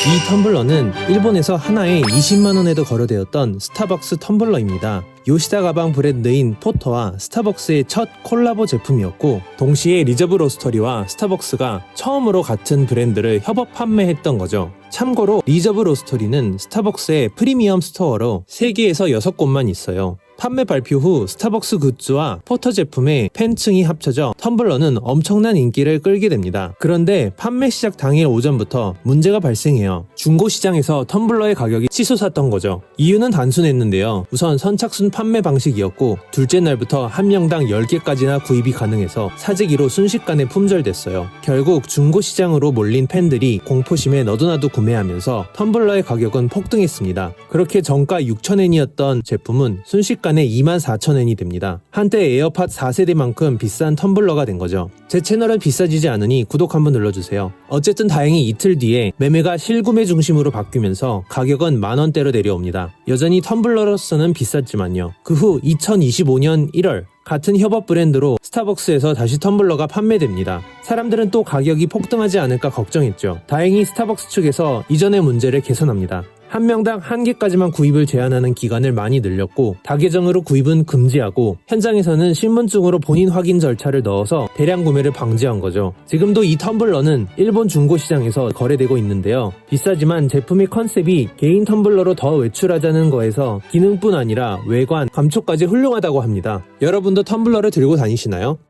이 텀블러는 일본에서 하나에 20만원에도 거래되었던 스타벅스 텀블러입니다. 요시다 가방 브랜드인 포터와 스타벅스의 첫 콜라보 제품이었고 동시에 리저브 로스터리와 스타벅스가 처음으로 같은 브랜드를 협업 판매했던 거죠. 참고로 리저브 로스터리는 스타벅스의 프리미엄 스토어로 세계에서 6곳만 있어요. 판매 발표 후 스타벅스 굿즈와 포터 제품의 팬층이 합쳐져 텀블러는 엄청난 인기를 끌게 됩니다. 그런데 판매 시작 당일 오전부터 문제가 발생해요. 중고 시장에서 텀블러의 가격이 치솟았던 거죠. 이유는 단순했는데요. 우선 선착순 판매 방식이었고 둘째 날부터 한 명당 10개까지나 구입이 가능해서 사재기로 순식간에 품절됐어요. 결국 중고 시장으로 몰린 팬들이 공포심에 너도나도 구매하면서 텀블러의 가격은 폭등했습니다. 그렇게 정가 6,000엔이었던 제품은 순식간에 24,000엔이 됩니다. 한때 에어팟 4세대만큼 비싼 텀블러가 된 거죠. 제 채널은 비싸지지 않으니 구독 한번 눌러주세요. 어쨌든 다행히 이틀 뒤에 매매가 실구매 중심으로 바뀌면서 가격은 만원대로 내려옵니다. 여전히 텀블러로서는 비쌌지만요. 그 후 2025년 1월 같은 협업 브랜드로 스타벅스에서 다시 텀블러가 판매됩니다. 사람들은 또 가격이 폭등하지 않을까 걱정했죠. 다행히 스타벅스 측에서 이전의 문제를 개선합니다. 한 명당 한 개까지만 구입을 제한하는 기간을 많이 늘렸고 다계정으로 구입은 금지하고 현장에서는 신분증으로 본인 확인 절차를 넣어서 대량 구매를 방지한 거죠. 지금도 이 텀블러는 일본 중고 시장에서 거래되고 있는데요. 비싸지만 제품의 컨셉이 개인 텀블러로 더 외출하자는 거에서 기능뿐 아니라 외관, 감촉까지 훌륭하다고 합니다. 여러분도 텀블러를 들고 다니시나요?